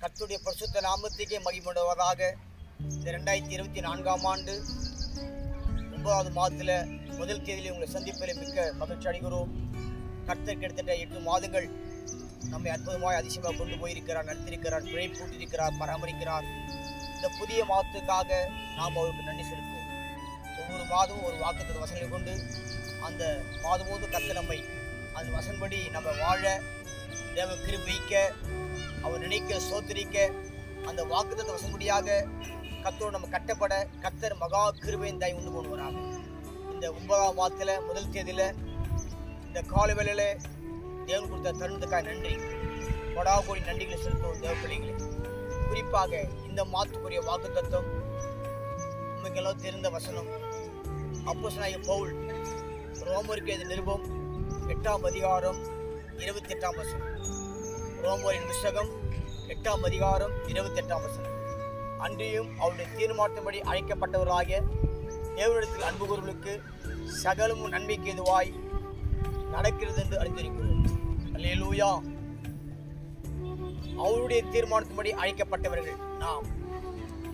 கத்துடைய பரிசுத்த நாமத்துக்கே மகிமுடுவதாக இந்த ரெண்டாயிரத்தி இருபத்தி நான்காம் ஆண்டு ஒன்பதாவது மாதத்தில் முதல் தேதியில் உங்களை சந்திப்பதில் மிக்க மகிழ்ச்சி அடைகிறோம். கர்த்தர் கிட்டத்தட்ட எட்டு மாதங்கள் நம்மை அற்புதமாய் அதிசயமாக கொண்டு போயிருக்கிறார் நடத்திருக்கிறார் பிழை பூட்டியிருக்கிறார் பராமரிக்கிறார். இந்த புதிய மாதத்துக்காக நாம் அவருக்கு நன்றி செலுத்துவோம். ஒவ்வொரு மாதமும் ஒரு வாக்குத்த வசனங்களை கொண்டு அந்த மாதமோது கர்த்தர் நம்மை அந்த வசன்படி நம்ம வாழ தேவ கிருபிக்க அவர் நினைக்க சோத்தரிக்க அந்த வாக்குத்தத்த வசன்படியாக கத்தோடு நம்ம கட்டப்பட கத்தர் மகா கிருபையின் தாய் உண்டு கொண்டு இந்த ஒன்பதாம் மாதத்தில் முதல் தேதியில் இந்த கால வேலையில் தேவன் கொடுத்த தருணத்துக்காக நன்றி. கொடா கோடி நன்றிகளை செலுத்துவோம் தேவ பிள்ளைகளே. குறிப்பாக இந்த மாத்துக்குரிய வாக்கு தத்துவம் உங்களுக்கு எல்லாம் தெரிந்த வசனம். அப்போ அப்போஸ்தலனாகிய பவுல் ரோமருக்கு இது நிருபம் எட்டாம் அதிகாரம் இருபத்தி எட்டாம் வசனம். ரோமரின் புஸ்தகம் எட்டாம் அதிகாரம் இருபத்தி எட்டாம் வசனம். அன்றியும் அவருடைய தீர்மானத்தின்படி அழைக்கப்பட்டவர்களாகிய தேவனிடத்தில் அன்பு கூறுவர்களுக்கு சகலமும் நன்மைக்கு எதுவாய் நடக்கிறது என்று அறிந்திருக்கிறோம். அல்லேலூயா. அவருடைய தீர்மானத்தின்படி அழைக்கப்பட்டவர்கள் நாம்.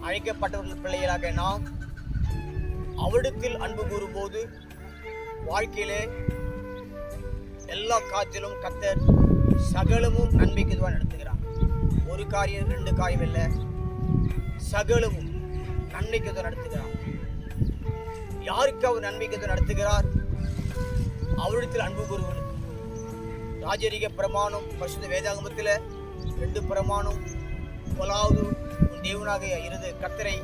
அழைக்கப்பட்டவர்கள் பிள்ளைகளாக நாம். அவரிடத்தில் அன்பு கூறும்போது வாழ்க்கையிலே எல்லா காத்திலும் கத்தர் சகலமும் நன்மைக்கு இதுவாக நடத்துகிறார். ஒரு காரியம் ரெண்டு காரியம் இல்லை. சகலமும் நன்மைக்கு தான் நடத்துகிறார். யாருக்கு அவர் நன்மைக்கு இதுவாக நடத்துகிறார்? அவரிடத்தில் அன்பு கூறுவனுக்கு ராஜரிக பிரமாணம் பசுந்த வேதாகமத்தில் ரெண்டு பிரமாணம். முதலாவது உன் தேவனாக இருந்து கத்தரை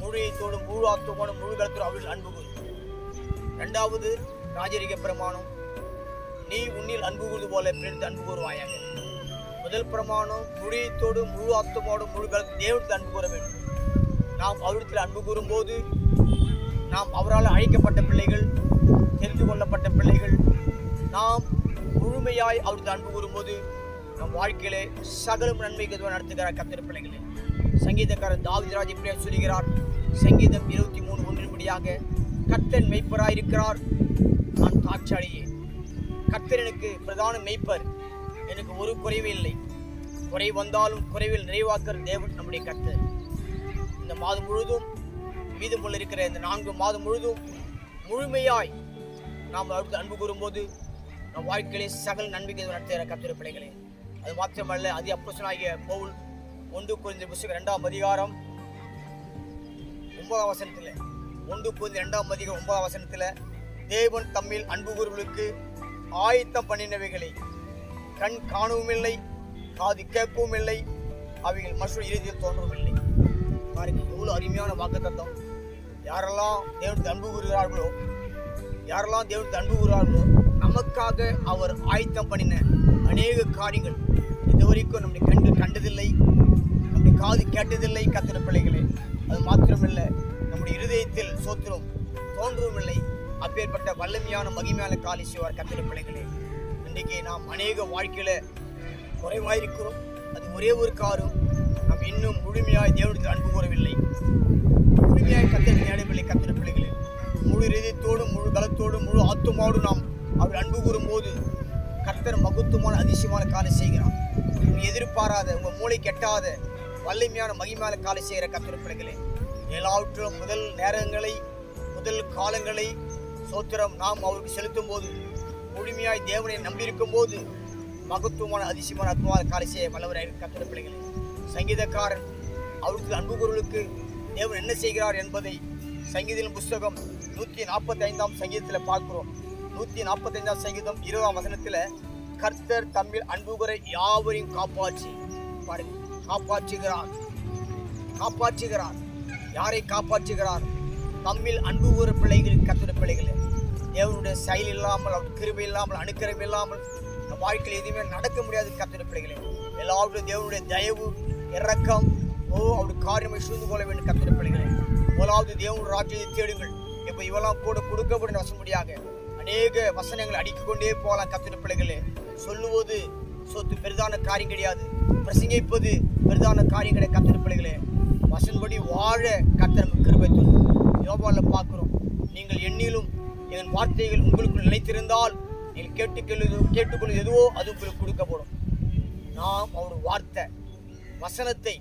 முழுத்தோடும் முழு ஆத்துவோடும் முழு கருத்தோடும் அவர்கள் அன்பு கூறு ரெண்டாவது ராஜரிக பிரமாணம் நீ உன்னில் அன்பு கூறுவது போல பிறந்து அன்பு கூறுவாயாக. முதல் பிரமாணம் முழியத்தோடு முழு ஆத்துமோடு முழு கருத்து தேவனுக்கு அன்பு கூற வேண்டும். நாம் அவரிடத்தில் அன்பு கூறும்போது நாம் அவரால் அழைக்கப்பட்ட பிள்ளைகள் தெரிந்து கொள்ளப்பட்ட பிள்ளைகள் நாம் முழுமையாய் அவருக்கு அன்பு கூறும்போது நம் வாழ்க்கையிலே சகலம் நன்மைக்கு நடத்துகிறார் கத்திர பிள்ளைகளே. சங்கீதக்காரன் தாவிதராஜ் இப்படியாக சொல்கிறார் சங்கீதம் இருபத்தி மூணு ஒன்றின்படியாக கத்தன் மெய்ப்பராயிருக்கிறார். நான் தாட்சாளியே கர்த்தர் எனக்கு பிரதான மெய்ப்பர். எனக்கு ஒரு குறைவு இல்லை. குறை வந்தாலும் குறைவில் நிறைவாக்குற தேவன் நம்முடைய கத்தர் இந்த மாதம் முழுதும் மீதமுள்ள இருக்கிற இந்த நான்கு மாதம் முழுதும் முழுமையாய் நாம் அவருக்கு அன்பு கூறும்போது நம் வாழ்க்கையிலே சகல நன்மைக்கு நடத்துகிற கத்திர பிள்ளைகளே. அது மாத்திரமல்ல அதி அப்போசனாகிய பவுல் ஒன்று குறைந்த புஸ்தகம் இரண்டாம் அதிகாரம் ஒன்பதாம் வசனத்தில் ஒன்று குறைந்த இரண்டாம் அதிகாரம் ஒன்பதாம் வசனத்தில் தேவன் தம்மில் அன்பு கூறுவர்களுக்கு ஆயத்தம் பண்ணினவைகளை. கண் காணவும் இல்லை காது கேட்கவும் இல்லை அவைகள் மற்றொரு இறுதியில் தோன்றவும் இல்லை பாருங்க எவ்வளோ அருமையான வாக்குத்தத்தம். யாரெல்லாம் தேவனுக்கு அன்பு கூறுகிறார்களோ யாரெல்லாம் தேவனுக்கு அன்பு கூறுகிறார்களோ நமக்காக அவர் ஆயத்தம் பண்ணின அநேக காரியங்கள். இதுவரைக்கும் நம்முடைய கண்கள் கண்டதில்லை நம்முடைய காது கேட்டதில்லை கத்திர பிள்ளைகளே. அது மாத்திரமில்லை நம்முடைய இருதயத்தில் சோத்திரம் தோன்றவும் இல்லை அப்பேற்பட்ட வல்லமையான மகிமையான காலி செய்வார் கத்திர பிள்ளைகளே இன்றைக்கு நாம் அநேக வாழ்க்கையில் குறைவாயிருக்கிறோம். அது ஒரே ஒரு காரும் நாம் இன்னும் முழுமையாக தேவனுக்கு அன்பு கூறவில்லை. முழுமையாக கத்திர நேடவில்லை கத்திர பிள்ளைகளே. முழு ரீதியத்தோடும் முழு கலத்தோடும் முழு ஆத்துமாவோடும் நாம் அவர் அன்பு கூறும்போது கர்த்தர் மகத்துவமான அதிசயமான காலை செய்கிறான் நீ எதிர்பாராத உங்கள் மூளை கெட்டாத வல்லமையான மகிமையான காலை செய்கிற கத்திர பிள்ளைகளே எல்லாவற்றிலும் முதல் நேரங்களை முதல் காலங்களை சோத்திரம் நாம் அவருக்கு செலுத்தும் போது முழுமையாய் தேவனை நம்பியிருக்கும் போது மகத்துவமான அதிசயமான அற்புதமான காலை வல்லவராக கத்திர பிள்ளைகளே சங்கீதக்காரன் அவருக்கு அன்பு குரலுக்கு தேவன் என்ன செய்கிறார் என்பதை சங்கீதம் புஸ்தகம் நூற்றி நாற்பத்தி ஐந்தாம் சங்கீதத்தில் பார்க்கிறோம். நூற்றி நாற்பத்தைந்தாம் சங்கீதம் இருபதாம் வசனத்தில் கர்த்தர் தம்மில் அன்பு யாவரையும் காப்பாற்றி பாருங்கள் காப்பாற்றுகிறார். காப்பாற்றுகிறார். யாரை காப்பாற்றுகிறார்? நம்மில் அன்பு கூற பிள்ளைகள் கத்துற பிள்ளைகள். தேவனுடைய செயல் இல்லாமல் அவர் கிருபை இல்லாமல் அணுக்கரம் இல்லாமல் நம் வாழ்க்கையில் எதுவுமே நடக்க முடியாது கத்துற பிள்ளைகளே. எல்லாவற்றும் தேவனுடைய தயவு இறக்கம் ஓ அவருடைய காரியமை சூழ்ந்து கொள்ள வேண்டும் கத்துற பிள்ளைகளே. முதலாவது தேவனுடைய ராஜ்யத்தை தேடுங்கள். இப்போ இவெல்லாம் கூட கொடுக்கப்படும் வசம்படியாக அநேக வசனங்களை அடித்துக் கொண்டே போகலாம் கத்துற பிள்ளைகளே. சொல்லுவது சொத்து பெரிதான காரியம் கிடையாது. பிரசங்கிப்பது பெரிதான காரியம் கிடையாது கத்துற பிள்ளைகளே. வசன்படி வாழ கத்தர் கிருபை யோபாவில் பார்க்குறோம். நீங்கள் எண்ணிலும் என் வார்த்தைகள் உங்களுக்குள் நிலைத்திருந்தால் நீங்கள் கேட்டுக்கொள்ளு கேட்டுக்கொள்வது எதுவோ அது உங்களுக்கு கொடுக்கப்படும். நாம் அவர் வார்த்தை வசனத்தை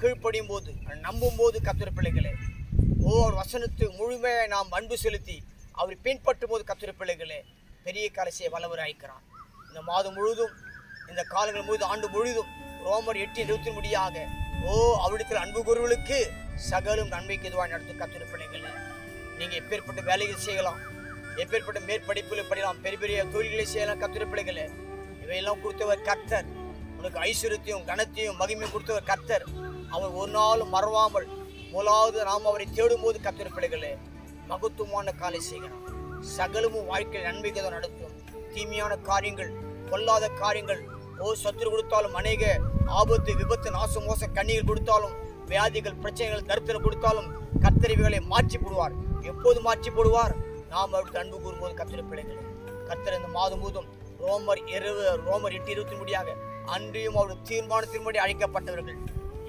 கீழ்ப்படியும் போது நம்பும் போது கத்துரை பிள்ளைகளே ஓ அவர் வசனத்தை முழுமையாக நாம் அன்பு செலுத்தி அவர் பின்பற்றும் போது கத்துரை பிள்ளைகளே பெரிய கலசியை வல்லவராய்க்கிறான் இந்த மாதம் முழுதும் இந்த காலங்கள் முழுதும் ஆண்டு முழுதும் ரோமர் எட்டு இருபத்தி முடியாக ஓ அவரிடத்தில் அன்பு கூறுவர்களுக்கு சகலும் நன்மைக்கு இதுவாக நடத்தும் கத்துரை நீங்கள் எப்பேற்பட்ட வேலைகள் செய்யலாம் எப்பேற்பட்ட மேற்படிப்புகளை படிக்கலாம் பெரிய பெரிய தொழில்களை செய்யலாம் கத்துரை இவையெல்லாம் கொடுத்தவர் கர்த்தர். உனக்கு ஐஸ்வர்யத்தையும் கனத்தையும் மகிமையும் கொடுத்தவர் கர்த்தர். அவர் ஒரு நாளும் மறவாமல் முதலாவது நாம் அவரை தேடும் போது கத்துரை பிள்ளைகளே மகத்துவமான காலை செய்யணும் சகலமும் வாழ்க்கையில் நன்மைக்கு நடத்தும் தீமையான காரியங்கள் பொல்லாத காரியங்கள் ஓ சத்துரு கொடுத்தாலும் அநேக ஆபத்து விபத்து நாசம் மோசம் கண்ணீர் கொடுத்தாலும் வியாதிகள் பிரச்சனைகள் கருத்தில் கொடுத்தாலும் கத்தறிவுகளை மாற்றி போடுவார் எப்போது மாற்றி போடுவார் நாம் அவருக்கு அன்பு கூறும்போது கத்திர பிள்ளைகள் கத்தர் இந்த மாதம் முழுதும் ரோமர் இரவு ரோமர் எட்டு இருபத்தி முடியாக அன்றையும் அவருடைய தீர்மானத்தின்படி அழைக்கப்பட்டவர்கள்.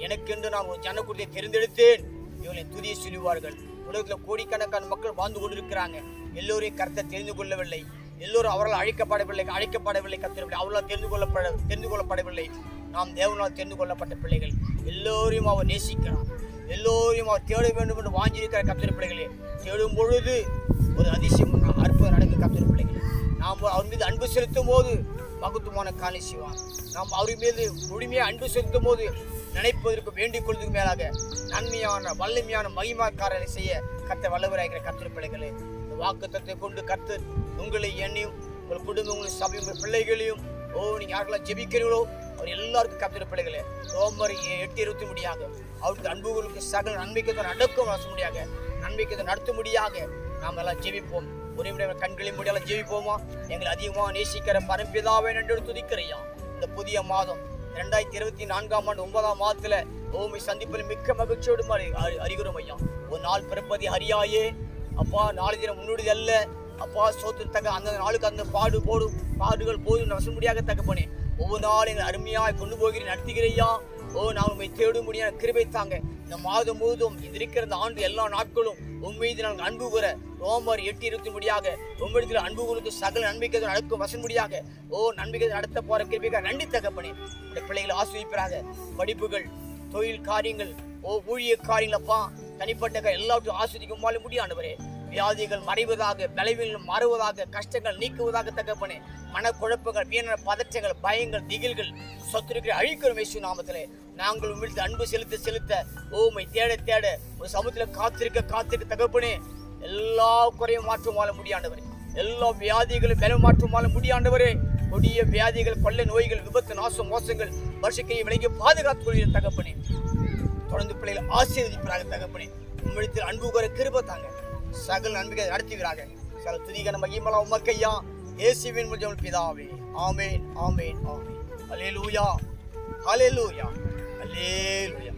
எனக்கென்று நான் ஒரு ஜனக்குடியை தெரிந்தெடுத்தேன். இவளை துதியை சொல்லுவார்கள். உலகத்தில் கோடிக்கணக்கான மக்கள் வாழ்ந்து கொண்டிருக்கிறாங்க. எல்லோரையும் கருத்தை தெரிந்து கொள்ளவில்லை. எல்லோரும் அவரால் அழைக்கப்படவில்லை அழைக்கப்படவில்லை கத்திரவில்லை அவர்களால் தெரிந்து கொள்ளப்பட தெரிந்து கொள்ளப்படவில்லை. நாம் தேவனால் தெரிந்து கொள்ளப்பட்ட பிள்ளைகள். எல்லோரையும் அவர் நேசிக்கிறார். எல்லோரையும் அவர் தேட வேண்டும் என்று வாஞ்சிருக்கிற கத்திர பிள்ளைகளே தேடும் பொழுது ஒரு அதிசயம் அற்புதம் நடக்கும் கத்திர பிள்ளைகள். நாம் அவர் மீது அன்பு செலுத்தும் போது மகத்துவமான காலை செய்வார். நாம் அவர் மீது முழுமையாக அன்பு செலுத்தும் போது நினைப்பதற்கு வேண்டிக் கொள்வதற்கு மேலாக நன்மையான வல்லமையான மகிமாக்காரரை செய்ய கத்த வல்லவராகிற கத்திர பிள்ளைகளே வாக்குத்தத்தை கொண்டு கத்து உங்களை எண்ணியும் உங்கள் குடும்பம் சபையும் சபை உங்கள் பிள்ளைகளையும் ஓ நீங்க யாருக்கெல்லாம் ஜெபிக்கிறீங்களோ அவர் எல்லாருக்கும் கத்திர பிள்ளைகளே ரோமர் எட்டு இருபத்தி முடியாக. அவருக்கு அன்புகளுக்கு சகல நன்மைக்கு நடக்கும் வச முடியாக நன்மைக்கு நடத்த முடியாக நாம் எல்லாம் ஜெபிப்போம். ஒரே முறை கண்களின் முடியெல்லாம் ஜெபிப்போமா? எங்களை அதிகமாக நேசிக்கிற பரம்பிதாவே நன்றி துதிக்கிறையா இந்த புதிய மாதம் ரெண்டாயிரத்தி இருபத்தி நான்காம் ஆண்டு ஒன்பதாம் மாதத்துல ஓமை சந்திப்பில் மிக்க மகிழ்ச்சியோடு அறி- அறிகிறோம் ஐயா. ஒரு நாள் பிறப்பதி அறியாயே. அப்பா நாலு தினம் முன்னுறுதி அல்ல அப்பா சோத்து தக்க அந்த நாளுக்கு அந்த பாடு போடும் பாடுகள் போதும் வச முடியாக தகப்பனே ஒவ்வொரு நாளும் எங்களை அருமையாக கொண்டு போகிறேன் நடத்துகிறையா ஓ நான் உண்மை தேடும் முடியாத கிருபை தாங்க. இந்த மாதம் முழுதும் இது இருக்கிற இந்த ஆண்டு எல்லா நாட்களும் உண்மையில் நாங்கள் அன்பு கூற ரோமர் எட்டு இருபத்தி முடியாக உங்களிடத்தில் அன்பு கொடுத்து சகல நன்மைக்கு நடக்கும் வசன் முடியாக. ஓ நன்மைக்கு நடத்த போற கிருபிக்காக நன்றி தகப்பனே. இந்த பிள்ளைகளை ஆசிரியப்பாக படிப்புகள் தொழில் காரியங்கள் ஓ ஊழிய காரியங்களப்பா தனிப்பட்ட கா- எல்லாவற்றையும் ஆஸ்வதிக்கும் வாழ முடியாண்டவரே வியாதிகள் மறைவதாக பலவீனங்கள் மாறுவதாக கஷ்டங்கள் நீக்குவதாக தகப்பனே மனக்குழப்பங்கள் வீண பதற்றங்கள் பயங்கள் திகில்கள் சொத்துருக்கிற அழிக்கிறோம் இயேசு நாமத்திலே நாங்கள் உமிழ்த்து அன்பு செலுத்த செலுத்த ஓமை தேட தேட ஒரு சமூகத்தில் காத்திருக்க காத்திருக்க தகப்பனே எல்லா குறையும் மாற்றம் வாழ முடியாண்டவரே எல்லா வியாதிகளும் விலை மாற்றம் வாழ முடியாண்டவரே கொடிய வியாதிகள் கொள்ளை நோய்கள் விபத்து நாசம் மோசங்கள் வருஷக்கையை விளங்கி பாதுகாத்துக் கொள்கிற தகப்பனே. தொடர்ந்து பிள்ளைகள் ஆசீர்வதிப்பாக தகப்பனே. உம்மிடத்தில் அன்பு குறை கிருப தாங்க. சகல் நன்மைகளை நடத்துகிறாங்க சில துதிகன மகிமலா உமக்கையா. இயேசுவின் முஜம் பிதாவே. ஆமேன் ஆமேன் ஆமேன். அலேலூயா அலேலூயா அலேலூயா